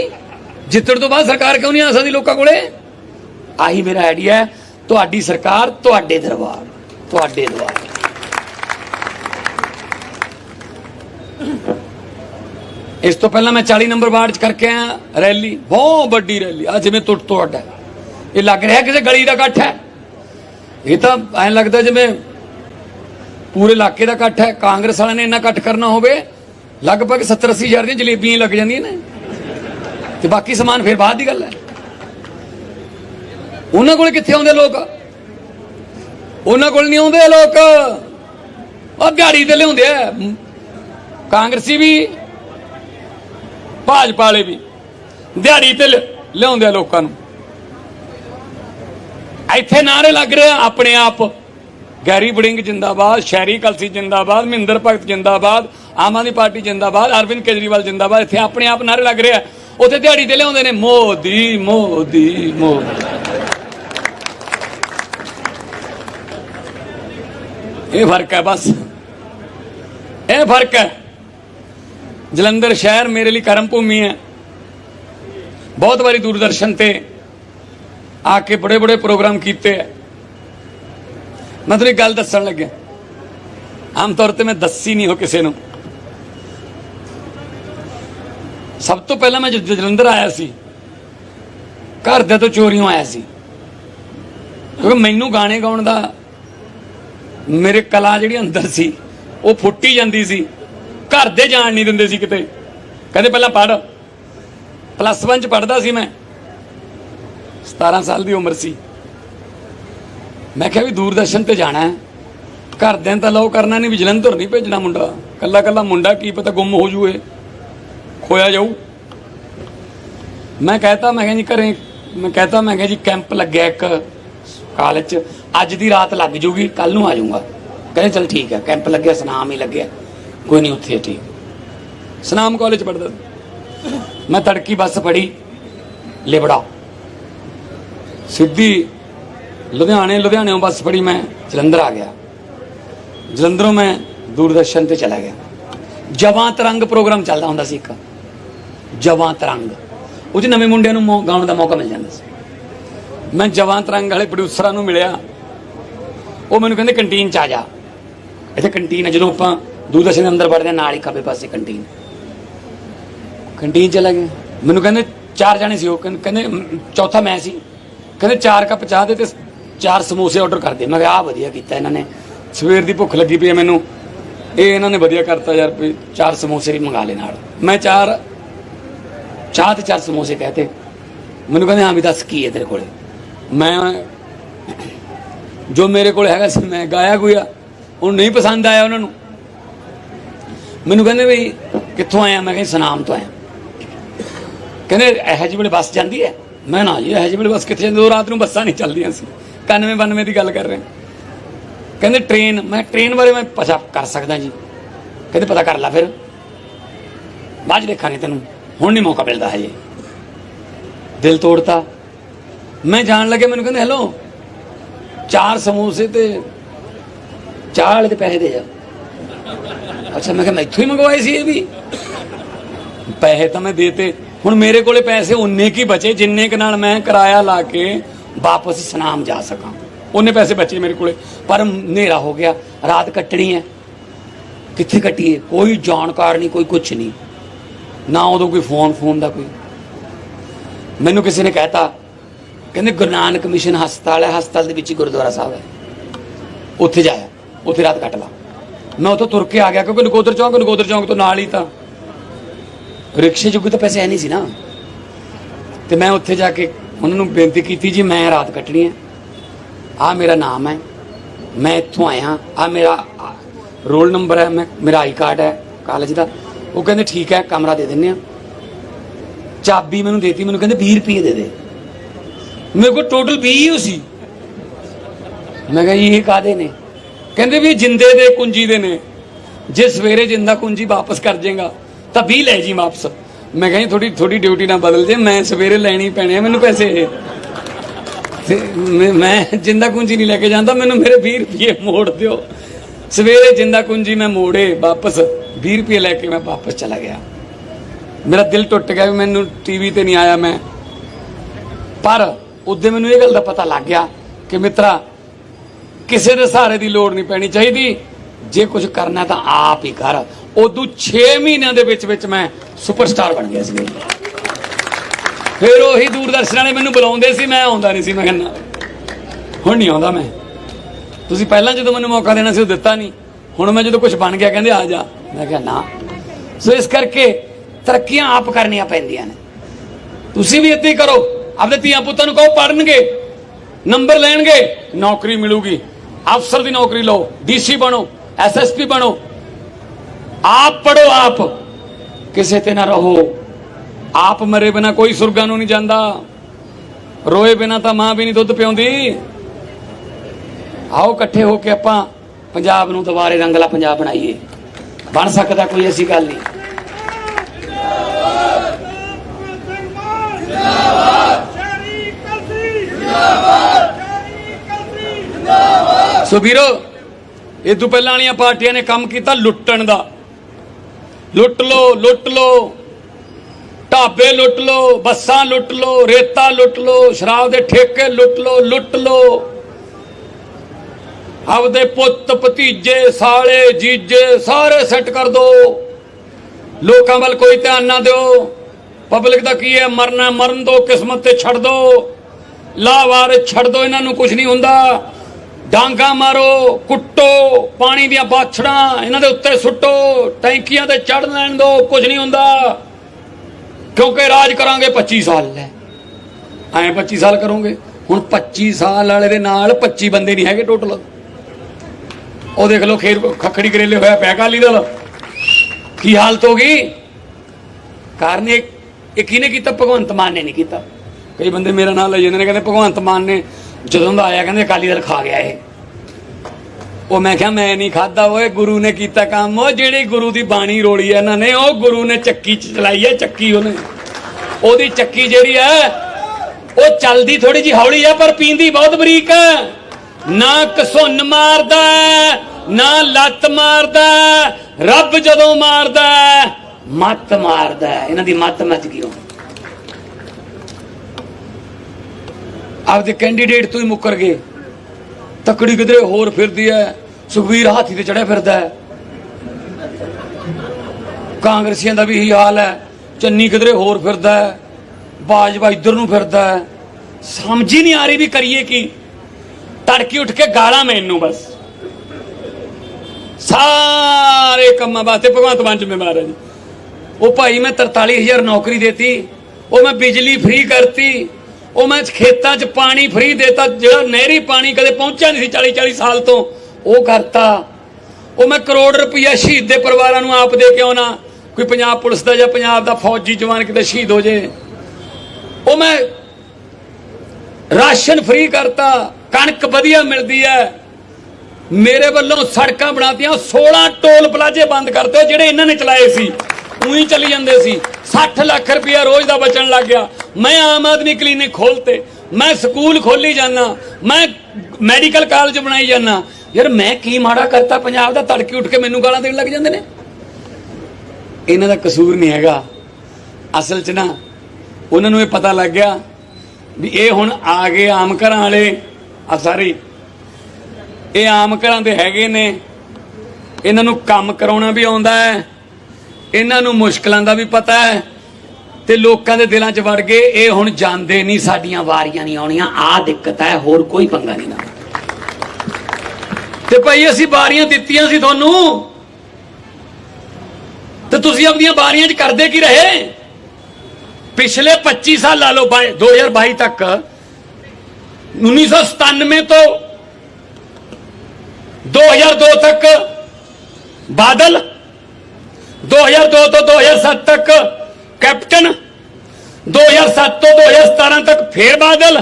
ਜਿੱਤਣ ਤੋਂ ਬਾਅਦ ਸਰਕਾਰ ਕਿਉਂ ਨਹੀਂ ਆ ਸਕਦੀ ਲੋਕਾਂ ਕੋਲੇ? ਆਹੀ ਮੇਰਾ ਆਈਡੀਆ ਹੈ। ਤੁਹਾਡੀ ਸਰਕਾਰ, ਤੁਹਾਡੇ ਦਰਬਾਰ ਤੁਹਾਡੇ ਦਰਬਾਰ। ਇਸ ਤੋਂ ਪਹਿਲਾਂ ਮੈਂ 40 ਨੰਬਰ ਵਾਰਡ 'ਚ ਕਰਕੇ ਆਇਆ, ਰੈਲੀ, ਬਹੁਤ ਵੱਡੀ ਰੈਲੀ। ਆ ਜਿਵੇਂ ਟੁੱਟ ਟੁੱਟ ਇਹ ਲੱਗ ਰਿਹਾ ਕਿਸੇ ਗਲੀ ਦਾ ਇਕੱਠ ਹੈ। ਇਹ ਤਾਂ ਐਂ ਲੱਗਦਾ ਜਿਵੇਂ ਪੂਰੇ ਇਲਾਕੇ ਦਾ ਇਕੱਠ ਹੈ, ਕਾਂਗਰਸ ਵਾਲਿਆਂ ਨੇ ਇੰਨਾ ਇਕੱਠ ਕਰਨਾ ਹੋਵੇ, ਲਗਭਗ 70 80 ਹਜ਼ਾਰ ਦੀਆਂ ਜਲੇਬੀਆਂ ਲੱਗ ਜਾਂਦੀਆਂ ਨੇ। ਤੇ ਬਾਕੀ ਸਮਾਨ ਫਿਰ ਬਾਅਦ ਦੀ ਗੱਲ ਹੈ। ਉਹਨਾਂ ਕੋਲ ਕਿੱਥੇ ਆਉਂਦੇ ਲੋਕ? ਉਹਨਾਂ ਕੋਲ ਨਹੀਂ ਆਉਂਦੇ ਲੋਕ। ਉਹ ਦਿਹਾੜੀ ਤੇ ਲਿਆਉਂਦੇ ਆ। ਕਾਂਗਰਸੀ ਵੀ, ਭਾਜਪਾ ਵਾਲੇ ਵੀ, ਦਿਹਾੜੀ ਤੇ ਲਿ- ਲਿਆਉਂਦੇ ਆ ਲੋਕਾਂ ਨੂੰ। ਇੱਥੇ ਨਾਰੇ ਲੱਗ ਰਹੇ ਆ ਆਪਣੇ ਆਪ। ਗੈਰੀ ਬੜਿੰਗ ਜਿੰਦਾਬਾਦ, ਸ਼ਹਿਰੀ ਕਲਸੀ ਜਿੰਦਾਬਾਦ, ਮਹਿੰਦਰ ਭਗਤ ਜਿੰਦਾਬਾਦ, ਆਮ ਆਦਮੀ ਪਾਰਟੀ ਜਿੰਦਾਬਾਦ, ਅਰਵਿੰਦ ਕੇਜਰੀਵਾਲ ਜਿੰਦਾਬਾਦ, ਇੱਥੇ ਆਪਣੇ ਆਪ ਨਾਰੇ ਲੱਗ ਰਿਹਾ। ਉੱਥੇ ਦਿਹਾੜੀ ਤੇ ਲਿਆਉਂਦੇ ਨੇ, ਮੋਦੀ ਮੋਦੀ ਮੋਦੀ। ਇਹ ਫ਼ਰਕ ਹੈ ਬਸ। ਇਹ ਫ਼ਰਕ ਹੈ। ਜਲੰਧਰ ਸ਼ਹਿਰ ਮੇਰੇ ਲਈ ਕਰਮ ਭੂਮੀ ਹੈ। ਬਹੁਤ ਵਾਰੀ ਦੂਰਦਰਸ਼ਨ ਤੇ ਆ ਕੇ ਬੜੇ ਬੜੇ ਪ੍ਰੋਗਰਾਮ ਕੀਤੇ ਹੈ। ਮੈਂ ਤੁਹਾਨੂੰ ਇੱਕ ਗੱਲ ਦੱਸਣ ਲੱਗਿਆ। ਆਮ ਤੌਰ ਤੇ ਮੈਂ ਦੱਸੀ ਨਹੀਂ ਹੋ ਕਿਸੇ ਨੂੰ। ਸਭ ਤੋਂ ਪਹਿਲਾਂ ਮੈਂ ਜਦ ਜਲੰਧਰ ਆਇਆ ਸੀ ਘਰ ਦੇ ਤੋਂ ਚੋਰੀਆਂ ਆਇਆ ਸੀ। ਕਿਉਂਕਿ ਮੈਨੂੰ ਗਾਣੇ ਗਾਉਣ ਦਾ ਮੇਰੇ ਕਲਾ ਜਿਹੜੀ ਅੰਦਰ ਸੀ, ਉਹ ਫੁੱਟੀ ਜਾਂਦੀ ਸੀ। ਘਰ ਦੇ ਜਾਣ ਨਹੀਂ ਦਿੰਦੇ ਸੀ ਕਿਤੇ। ਕਹਿੰਦੇ ਪਹਿਲਾਂ ਪੜ੍ਹ। ਪਲੱਸ 1 ਚ ਪੜ੍ਹਦਾ ਸੀ ਮੈਂ। 17 ਸਾਲ ਦੀ ਉਮਰ ਸੀ। ਮੈਂ ਕਿਹਾ ਵੀ ਦੂਰਦਰਸ਼ਨ ਤੇ ਜਾਣਾ ਹੈ। ਘਰਦਿਆਂ ਤਾਂ ਲਓ ਕਰਨਾ ਨਹੀਂ ਵੀ ਜਲੰਧਰ ਨਹੀਂ ਭੇਜਣਾ ਮੁੰਡਾ। ਕੱਲਾ ਕੱਲਾ ਮੁੰਡਾ, ਕੀ ਪਤਾ ਗੁੰਮ ਹੋ ਜੂਏ। ਖੋਇਆ ਜਾਊ। ਮੈਂ ਕਹਤਾ, ਮੈਂ ਕਿਹਾ ਜੀ ਘਰੇ, ਮੈਂ ਕਹਤਾ, ਮੈਂ ਕਿਹਾ ਜੀ ਕੈਂਪ ਲੱਗਿਆ ਇੱਕ ਕਾਲਜ ਚ। ਅੱਜ ਦੀ ਰਾਤ ਲੱਗ ਜੂਗੀ ਕੱਲ ਨੂੰ ਆ ਜਾਊਂਗਾ। ਕਹਿੰਦੇ ਚਲ ਠੀਕ ਹੈ, ਕੈਂਪ ਲੱਗਿਆ, ਸਨਾਮ ਹੀ ਲੱਗਿਆ। ਕੋਈ ਨਹੀਂ, ਉੱਥੇ ਠੀਕ। ਸਨਾਮ ਕਾਲਜ ਪੜਦਾ ਮੈਂ ਤੜਕੀ ਬੱਸ ਫੜੀ, ਲਿਬੜਾ। ਸਿੱਧੀ ਲੁਧਿਆਣੇ ਲੁਧਿਆਣੇੋਂ ਬੱਸ ਫੜੀ ਮੈਂ ਜਲੰਧਰ ਆ ਗਿਆ। ਜਲੰਧਰੋਂ ਮੈਂ ਦੂਰਦਰਸ਼ਨ ਤੇ ਚਲਾ ਗਿਆ। ਜਵਾਂ ਤਰੰਗ ਪ੍ਰੋਗਰਾਮ ਚੱਲਦਾ ਹੁੰਦਾ ਸੀ ਇੱਕ। ਜਵਾਂ ਤਰੰਗ। ਉਹ 'ਚ ਨਵੇਂ ਮੁੰਡਿਆਂ ਨੂੰ ਗਾਉਣ ਦਾ ਮੌਕਾ ਮਿਲ ਜਾਂਦਾ ਸੀ। ਮੈਂ ਜਵਾਂ ਤਰੰਗ ਵਾਲੇ ਪ੍ਰੋਡਿਊਸਰਾਂ ਨੂੰ ਮਿਲਿਆ। ਉਹ ਮੈਨੂੰ ਕਹਿੰਦੇ ਕੰਟੀਨ ਚ ਆ ਜਾ। ਇੱਥੇ ਕੰਟੀਨ ਹੈ ਜਦੋਂ ਆਪਾਂ ਦੂਰਦਰਸ਼ਨ ਦੇ ਅੰਦਰ ਵੜਦੇ ਹਾਂ, ਨਾਲ ਹੀ ਖੱਬੇ ਪਾਸੇ ਕੰਟੀਨ। ਕੰਟੀਨ ਚਲਾ ਗਿਆ ਮੈਨੂੰ ਕਹਿੰਦੇ ਚਾਰ ਜਾਣੇ ਸੀ ਉਹ। ਕਹਿੰਦੇ ਕਹਿੰਦੇ, ਚੌਥਾ ਮੈਂ ਸੀ। ਕਹਿੰਦੇ ਚਾਰ ਕੱਪ ਚਾਹ ਦੇ ਤੇ ਚਾਰ ਸਮੋਸੇ ਆਰਡਰ ਕਰਦੇ। ਮੈਂ ਕਿਹਾ ਆ ਵਧੀਆ ਕੀਤਾ ਇਹਨਾਂ ਨੇ। ਸਵੇਰ ਦੀ ਭੁੱਖ ਲੱਗੀ ਪਈ ਹੈ ਮੈਨੂੰ। ਇਹ ਇਹਨਾਂ ਨੇ ਵਧੀਆ ਕਰਤਾ ਯਾਰ ਵੀ ਚਾਰ ਸਮੋਸੇ ਵੀ ਮੰਗਾ ਲੈ ਨਾਲ। ਮੈਂ ਚਾਰ, ਚਾਹ ਤੇ ਚਾਰ ਸਮੋਸੇ ਕਹਤੇ ਮੈਨੂੰ ਕਹਿੰਦੇ, ਹਾਂ ਵੀ ਦੱਸ ਕੀ ਹੈ ਤੇਰੇ ਕੋਲੇ? ਮੈਂ ਜੋ ਮੇਰੇ ਕੋਲ ਹੈਗਾ ਸੀ, ਮੈਂ ਗਾਇਆ ਗੁਇਆ। ਉਹਨੂੰ ਨਹੀਂ ਪਸੰਦ ਆਇਆ ਉਹਨਾਂ ਨੂੰ। ਮੈਨੂੰ ਕਹਿੰਦੇ ਵੀ ਕਿੱਥੋਂ ਆਇਆ? ਮੈਂ ਕਿਹਾ, ਸਨਾਮ ਤੋਂ ਆਇਆ। ਕਹਿੰਦੇ, ਇਹੋ ਜਿਹੇ ਵੇਲੇ ਬੱਸ ਜਾਂਦੀ ਹੈ? ਮੈਂ ਨਾ ਜੀ, ਇਹੋ ਜਿਹੇ ਵੇਲੇ ਬੱਸ ਕਿੱਥੇ ਜਾਂਦੀ? ਉਹ ਰਾਤ ਨੂੰ ਬੱਸਾਂ ਨਹੀਂ ਚੱਲਦੀਆਂ ਸੀ। 91 92 ਦੀ ਗੱਲ ਕਰ ਰਹੇ ਕਹਿੰਦੇ ਟ੍ਰੇਨ ਮੈਂ ਟ੍ਰੇਨ ਬਾਰੇ ਮੈਂ ਪਤਾ ਕਰ ਸਕਦਾ ਜੀ। ਕਹਿੰਦੇ ਪਤਾ ਕਰ ਲੈ ਫਿਰ। ਬਾਅਦ 'ਚ ਦੇਖਾਂਗੇ ਤੈਨੂੰ। ਹੁਣ ਨਹੀਂ ਮੌਕਾ ਮਿਲਦਾ ਹਜੇ। ਦਿਲ ਤੋੜਤਾ। ਮੈਂ ਜਾਣ ਲੱਗੇ ਮੈਨੂੰ ਕਹਿੰਦੇ ਹੈਲੋ ਚਾਰ ਸਮੋਸੇ ਤੇ ਚਾਹ ਵਾਲੇ ਦੇ ਪੈਸੇ ਦੇ ਜਾ ਅੱਛਾ, ਮੈਂ ਕਿਹਾ, ਮੈਂ ਇੱਥੋਂ ਹੀ ਮੰਗਵਾਏ ਸੀ ਇਹ ਵੀ। ਪੈਸੇ ਤਾਂ ਮੈਂ ਦੇਤੇ। ਹੁਣ ਮੇਰੇ ਕੋਲੇ ਪੈਸੇ ਉਨੇ ਕੀ ਬਚੇ? ਜਿੰਨੇ ਕ ਨਾਲ ਮੈਂ ਕਿਰਾਇਆ ਲਾ ਕੇ ਵਾਪਸ ਸਨਾਮ ਜਾ ਸਕਾਂ। ਉਹਨੇ ਪੈਸੇ ਬਚੇ ਮੇਰੇ ਕੋਲੇ, ਪਰ ਹਨੇਰਾ ਹੋ ਗਿਆ, ਰਾਤ ਕੱਟਣੀ ਹੈ। ਕਿੱਥੇ ਕੱਟੀਏ ਕੋਈ ਜਾਣਕਾਰ ਨਹੀਂ, ਕੋਈ ਕੁਝ ਨਹੀਂ। ਨਾ ਉਦੋਂ ਕੋਈ ਫੋਨ ਫੋਨ ਦਾ ਕੋਈ। ਮੈਨੂੰ ਕਿਸੇ ਨੇ ਕਹਿਤਾ, ਕਹਿੰਦੇ ਗੁਰੂ ਨਾਨਕ ਮਿਸ਼ਨ ਹਸਪਤਾਲ ਹੈ, ਹਸਪਤਾਲ ਦੇ ਵਿੱਚ ਹੀ ਗੁਰਦੁਆਰਾ ਸਾਹਿਬ ਹੈ। ਉੱਥੇ ਜਾਇਆ ਉੱਥੇ ਰਾਤ ਕੱਟ ਲਾ। ਮੈਂ ਉੱਥੋਂ ਤੁਰ ਕੇ ਆ ਗਿਆ, ਕਿਉਂਕਿ ਨਕੋਦਰ ਚੌਂਕ ਨਕੋਦਰ ਚੌਂਕ ਤੋਂ ਨਾਲ ਹੀ ਤਾਂ। ਰਿਕਸ਼ੇ ਜੁਗੇ ਤਾਂ ਪੈਸੇ ਹੈ ਨਹੀਂ ਸੀ ਨਾ। ਤੇ ਮੈਂ ਉੱਥੇ ਜਾ ਕੇ ਉਹਨਾਂ ਨੂੰ ਬੇਨਤੀ ਕੀਤੀ ਜੀ, ਮੈਂ ਰਾਤ ਕੱਟਣੀ ਹੈ। ਆ ਮੇਰਾ ਨਾਮ ਹੈ। ਮੈਂ ਇੱਥੋਂ ਆਇਆ ਆ ਮੇਰਾ ਰੋਲ ਨੰਬਰ ਹੈ। ਮੈਂ, ਮੇਰਾ ਆਈ ਕਾਰਡ ਹੈ ਕਾਲਜ ਦਾ। ਉਹ ਕਹਿੰਦੇ, ਠੀਕ ਹੈ, ਕਮਰਾ ਦੇ ਦਿੰਨੇ ਆ ਚਾਬੀ ਮੈਨੂੰ ਦੇਤੀ, ਮੈਨੂੰ ਕਹਿੰਦੇ 20 ਰੁਪਏ ਦੇ ਦੇ। ਮੇਰੇ ਕੋਲ ਟੋਟਲ 20 ਹੀ ਸੀ ਮੈਂ ਕਿਹਾ ਜੀ ਇਹ ਕਾਦੇ ਨੇ? ਕਹਿੰਦੇ ਵੀ ਜਿੰਦੇ ਦੇ ਕੁੰਜੀ ਦੇ ਨੇ। ਜੇ ਸਵੇਰੇ ਜਿੰਦਾ ਕੁੰਜੀ ਵਾਪਸ ਕਰ ਜੇਗਾ ਤਾਂ 20 ਲੈ ਜੀ ਵਾਪਸ। ਮੈਂ ਕਿਹਾ ਜੀ ਥੋੜੀ ਥੋੜੀ ਡਿਊਟੀ ਨਾ ਬਦਲ ਜੇ, ਮੈਂ ਸਵੇਰੇ ਲੈਣੀ ਪੈਣੇ ਆ ਮੈਨੂੰ ਪੈਸੇ। ਤੇ ਮੈਂ- ਮੈਂ ਜਿੰਦਾ ਕੁੰਜੀ ਨਹੀਂ ਲੈ ਕੇ ਜਾਂਦਾ, ਮੈਨੂੰ ਮੇਰੇ 20 ਰੁਪਏ ਮੋੜ ਦਿਓ। ਸਵੇਰੇ ਜਿੰਦਾ ਕੁੰਜੀ ਮੈਂ ਮੋੜੇ ਵਾਪਸ 20 ਰੁਪਏ ਲੈ ਕੇ ਮੈਂ ਵਾਪਸ ਚਲਾ ਗਿਆ। ਮੇਰਾ ਦਿਲ ਟੁੱਟ ਗਿਆ ਵੀ ਮੈਨੂੰ ਟੀਵੀ ਤੇ ਨਹੀਂ ਆਇਆ ਮੈਂ। ਪਰ ਉਦੋਂ ਮੈਨੂੰ ਇਹ ਗੱਲ ਦਾ ਪਤਾ ਲੱਗ ਗਿਆ ਕਿ ਮਿੱਤਰਾ, ਕਿਸੇ ਦੇ ਸਹਾਰੇ ਦੀ ਲੋੜ ਨਹੀਂ ਪੈਣੀ ਚਾਹੀਦੀ। ਜੇ ਕੁਝ ਕਰਨਾ ਤਾਂ ਆਪ ਹੀ ਕਰ। ਉਦੋਂ 6 ਮਹੀਨਿਆਂ ਦੇ ਵਿੱਚ ਵਿੱਚ ਮੈਂ ਸੁਪਰਸਟਾਰ ਬਣ ਗਿਆ ਸੀ। ਫਿਰ ਉਹੀ ਦੂਰਦਰਸ਼ਨ ਵਾਲੇ ਮੈਨੂੰ ਬੁਲਾਉਂਦੇ ਸੀ, ਮੈਂ ਆਉਂਦਾ ਨਹੀਂ ਸੀ। ਮੈਂ ਕਹਿੰਦਾ ਹੁਣ ਨਹੀਂ ਆਉਂਦਾ ਮੈਂ। ਤੁਸੀਂ ਪਹਿਲਾਂ ਜਦੋਂ ਮੈਨੂੰ ਮੌਕਾ ਦੇਣਾ ਸੀ, ਉਹ ਦਿੱਤਾ ਨਹੀਂ। ਹੁਣ ਮੈਂ ਜਦੋਂ ਕੁਝ ਬਣ ਗਿਆ, ਕਹਿੰਦੇ, ਆ ਜਾ। ਮੈਂ ਕਿਹਾ, ਨਾ। ਸੋ ਇਸ ਕਰਕੇ ਤਰੱਕੀਆਂ ਆਪ ਕਰਨੀਆਂ ਪੈਂਦੀਆਂ ਨੇ। ਤੁਸੀਂ ਵੀ ਇੱਦਾਂ ਹੀ ਕਰੋ। ਆਪਣੇ ਧੀਆਂ ਪੁੱਤਾਂ ਨੂੰ ਕਹੋ ਪੜਨਗੇ ਨੰਬਰ ਲੈਣਗੇ, ਨੌਕਰੀ ਮਿਲੂਗੀ। ਅਫਸਰ ਦੀ ਨੌਕਰੀ ਲਓ, ਡੀਸੀ ਬਣੋ ਐਸਐਸਪੀ ਬਣੋ ਆਪ ਪੜੋ ਆਪ। ਕਿਸੇ ਤੇ ਨਾ ਰਹੋ। ਆਪ ਮਰੇ ਬਿਨਾ ਕੋਈ ਸੁਰਗਾਂ ਨੂੰ ਨਹੀਂ ਜਾਂਦਾ। ਰੋਏ ਬਿਨਾ ਤਾਂ ਮਾਂ ਵੀ ਨਹੀਂ ਦੁੱਧ ਪਿਉਂਦੀ। ਆਓ ਇਕੱਠੇ ਹੋ ਕੇ ਆਪਾਂ ਪੰਜਾਬ ਨੂੰ ਦੁਬਾਰੇ ਰੰਗਲਾ ਪੰਜਾਬ ਬਣਾਈਏ। ਬਣ ਸਕਦਾ ਕੋਈ ਐਸੀ ਗੱਲ ਨਹੀਂ। ਸੋ ਵੀਰੋ, ਇਹ ਤੋਂ ਪਹਿਲਾਂ ਵਾਲੀਆਂ ਪਾਰਟੀਆਂ ਨੇ ਕੰਮ ਕੀਤਾ ਲੁੱਟਣ ਦਾ। ਲੁੱਟ ਲੋ ਲੁੱਟ ਲੋ ਢਾਬੇ ਲੁੱਟ ਲੋ ਬੱਸਾਂ ਲੁੱਟ ਲੋ ਰੇਤਾ ਲੁੱਟ ਲੋ ਸ਼ਰਾਬ ਦੇ ਠੇਕੇ ਲੁੱਟ ਲੋ ਲੁੱਟ ਲੋ ਆਪਦੇ ਪੁੱਤ, ਭਤੀਜੇ, ਸਾਲੇ, ਜੀਜੇ, ਸਾਰੇ ਸੈੱਟ ਕਰ ਦੋ। ਲੋਕਾਂ ਵੱਲ ਕੋਈ ਧਿਆਨ ਨਾ ਦਿਓ। ਪਬਲਿਕ ਦਾ ਕੀ ਹੈ? ਮਰਨਾ, ਮਰਨ ਦੋ, ਕਿਸਮਤ ਤੇ ਛੱਡ ਦੋ। ਲਾਵਾਰ ਛੱਡ ਦੋ, ਇਹਨਾਂ ਨੂੰ ਕੁਝ ਨਹੀਂ ਹੁੰਦਾ। ਡਾਂਗਾ ਮਾਰੋ, ਕੁੱਟੋ, ਪਾਣੀ ਦੀਆਂ ਬਾਛੜਾਂ, ਇਹਨਾਂ ਦੇ ਉੱਤੇ ਸੁੱਟੋ, ਟੈਂਕੀਆਂ ਤੇ ਚੜ ਲੈਣ ਦੋ, ਕੁਝ ਨਹੀਂ ਹੁੰਦਾ। ਕਿਉਂਕਿ ਰਾਜ ਕਰਾਂਗੇ 25 ਸਾਲ ਲੈ। ਐ 25 ਸਾਲ ਕਰੋਗੇ। ਹੁਣ 25 ਸਾਲ ਵਾਲੇ ਦੇ ਨਾਲ 25 ਬੰਦੇ ਨਹੀਂ ਹੈਗੇ ਟੋਟਲ। ਉਹ ਦੇਖ ਲਓ, ਖੇਰ, ਖੱਖੜੀ ਕਰੇਲੇ ਹੋਇਆ ਪਿਆ ਕਾਲੀ ਦਲ। ਕੀ ਹਾਲਤ ਹੋ ਗਈ? ਕਾਰਨ ਇਹ ਇਹ ਕਿਹਨੇ ਕੀਤਾ? ਭਗਵੰਤ ਮਾਨ ਨੇ ਨਹੀਂ ਕੀਤਾ। ਕਈ ਬੰਦੇ ਮੇਰਾ ਨਾਮ ਲੈ ਜਾਂਦੇ ਨੇ, ਕਹਿੰਦੇ ਭਗਵੰਤ ਮਾਨ ਨੇ ਜਦੋਂ ਦਾ ਆਇਆ ਕਹਿੰਦੇ ਅਕਾਲੀ ਦਲ ਖਾ ਗਿਆ ਇਹ। ਉਹ ਮੈਂ ਕਿਹਾ, ਮੈਂ ਨਹੀਂ ਖਾਦਾ ਓਏ, ਗੁਰੂ ਨੇ ਕੀਤਾ ਕੰਮ। ਉਹ ਜਿਹੜੀ ਗੁਰੂ ਦੀ ਬਾਣੀ ਰੋਲੀ ਹੈ ਇਹਨਾਂ ਨੇ, ਉਹ ਗੁਰੂ ਨੇ ਚੱਕੀ ਚ ਚਲਾਈ ਹੈ ਚੱਕੀ ਉਹਨੇ। ਉਹਦੀ ਚੱਕੀ ਜਿਹੜੀ ਹੈ ਉਹ ਚੱਲਦੀ ਥੋੜੀ ਜੀ ਹੌਲੀ ਹੈ ਪਰ ਪੀਂਦੀ ਬਹੁਤ ਬਰੀਕ। ਹੈ ਨਾ ਕਸੁੰਨ ਮਾਰਦਾ, ਨਾ ਲੱਤ ਮਾਰਦਾ, ਰੱਬ ਜਦੋਂ ਮਾਰਦਾ, ਮੱਤ ਮਾਰਦਾ। ਇਹਨਾਂ ਦੀ ਮੱਤ ਮੱਚ ਗਈ ਹੁਣ? ਆਪਦੇ ਕੈਂਡੀਡੇਟ ਤੋਂ ਹੀ ਮੁੱਕਰ ਗਏ। ਤਕੜੀ ਕਿਧਰੇ ਹੋਰ ਫਿਰਦੀ ਹੈ ਸੁਖਵੀਰ ਹਾਥੀ ਤੇ ਚੜਿਆ ਫਿਰਦਾ ਹੈ। ਕਾਂਗਰਸੀਆਂ ਦਾ ਵੀ ਇਹੀ ਹਾਲ ਹੈ, ਚੰਨੀ ਕਿਧਰੇ ਹੋਰ ਫਿਰਦਾ ਹੈ, ਬਾਜਵਾ ਇੱਧਰ ਨੂੰ ਫਿਰਦਾ ਹੈ। ਸਮਝ ਹੀ ਨਹੀਂ ਆ ਰਹੀ ਵੀ ਕਰੀਏ ਕੀ। ਤੜਕੀ ਉੱਠ ਕੇ ਗਾਲਾਂ ਮੈਨੂੰ ਬਸ। ਸਾਰੇ ਕੰਮਾਂ ਵਾਸਤੇ ਭਗਵੰਤ ਮਾਨ ਜ਼ਿੰਮੇਵਾਰ ਹੈ ਜੀ। ਉਹ ਭਾਈ ਮੈਂ 43000 ਨੌਕਰੀ ਦੇਤੀ, ਉਹ ਮੈਂ ਬਿਜਲੀ ਫ੍ਰੀ ਕਰਤੀ ਉਹ ਮੈਂ ਖੇਤਾਂ 'ਚ ਪਾਣੀ ਫ੍ਰੀ ਦੇਤਾ, ਜਿਹੜਾ ਨਹਿਰੀ ਪਾਣੀ ਕਦੇ ਪਹੁੰਚਿਆ ਨਹੀਂ ਸੀ 40 40 ਸਾਲ ਤੋਂ। ਉਹ ਕਰਤਾ। ਉਹ ਮੈਂ ਕਰੋੜ ਰੁਪਈਆ ਸ਼ਹੀਦ ਦੇ ਪਰਿਵਾਰਾਂ ਨੂੰ ਆਪ ਦੇ ਕੇ ਆਉਣਾ। ਕੋਈ ਪੰਜਾਬ ਪੁਲਿਸ ਦਾ ਜਾਂ ਪੰਜਾਬ ਦਾ ਫੌਜੀ ਜਵਾਨ ਕਿਤੇ ਸ਼ਹੀਦ ਹੋ ਜੇ। ਉਹ ਮੈਂ ਰਾਸ਼ਨ ਫ੍ਰੀ ਕਰਤਾ। ਕਣਕ ਵਧੀਆ ਮਿਲਦੀ ਹੈ ਮੇਰੇ ਵੱਲੋਂ ਸੜਕਾਂ ਬਣਾਤੀਆਂ। 16 ਟੋਲ ਪਲਾਜ਼ੇ ਬੰਦ ਕਰਤੇ, ਜਿਹੜੇ ਇਹਨਾਂ ਨੇ ਚਲਾਏ ਸੀ। ਉਹੀ ਚੱਲੀ ਜਾਂਦੇ ਸੀ। 60 ਲੱਖ ਰੁਪਇਆ ਰੋਜ਼ ਦਾ ਬਚਣ ਲੱਗ ਗਿਆ। ਮੈਂ ਆਮ ਆਦਮੀ ਕਲੀਨਿਕ ਖੋਲਤੇ। ਮੈਂ ਸਕੂਲ ਖੋਲੀ ਜਾਣਾ ਮੈਂ ਮੈਡੀਕਲ ਕਾਲਜ ਬਣਾਈ ਜਾਣਾ ਯਾਰ ਮੈਂ ਕੀ ਮਾੜਾ ਕਰਤਾ? ਪੰਜਾਬ ਦਾ ਤੜਕੇ ਉੱਠ ਕੇ ਮੈਨੂੰ ਗਾਲਾਂ ਦੇਣ ਲੱਗ ਜਾਂਦੇ ਨੇ। ਇਹਨਾਂ ਦਾ ਕਸੂਰ ਨਹੀਂ ਹੈਗਾ। ਅਸਲ 'ਚ ਨਾ, ਉਹਨਾਂ ਨੂੰ ਇਹ ਪਤਾ ਲੱਗ ਗਿਆ ਵੀ ਇਹ ਹੁਣ ਆ ਗਏ ਆਮ ਘਰਾਂ ਵਾਲੇ। ਆ ਸਾਰੇ ਇਹ ਆਮ ਘਰਾਂ ਦੇ ਹੈਗੇ ਨੇ। ਇਹਨਾਂ ਨੂੰ ਕੰਮ ਕਰਾਉਣਾ ਵੀ ਆਉਂਦਾ ਹੈ। ਇਹਨਾਂ ਨੂੰ ਮੁਸ਼ਕਲਾਂ ਦਾ ਵੀ ਪਤਾ ਹੈ ਤੇ ਲੋਕਾਂ ਦੇ ਦਿਲਾਂ 'ਚ ਵੜ ਗਏ ਇਹ ਹੁਣ ਜਾਂਦੇ ਨਹੀਂ, ਸਾਡੀਆਂ ਵਾਰੀਆਂ ਨਹੀਂ ਆਉਣੀਆਂ। ਆਹ ਦਿੱਕਤ ਹੈ, ਹੋਰ ਕੋਈ ਪੰਗਾ ਨਹੀਂ ਨਾ ਤੇ ਭਾਈ, ਅਸੀਂ ਵਾਰੀਆਂ ਦਿੱਤੀਆਂ ਸੀ ਤੁਹਾਨੂੰ। ਤੇ ਤੁਸੀਂ ਆਪਣੀਆਂ ਵਾਰੀਆਂ 'ਚ ਕਰਦੇ ਕੀ ਰਹੇ? ਪਿਛਲੇ 25 ਸਾਲ ਲਾ ਲਓ, ਬਾਈ- 2022 ਤੱਕ 1997 ਤੋਂ 2002 ਤੱਕ ਬਾਦਲ 2002 ਤੋਂ 2007 ਤੱਕ ਕੈਪਟਨ 2007 ਤੋਂ 2017 ਤੱਕ ਫੇਰ ਬਾਦਲ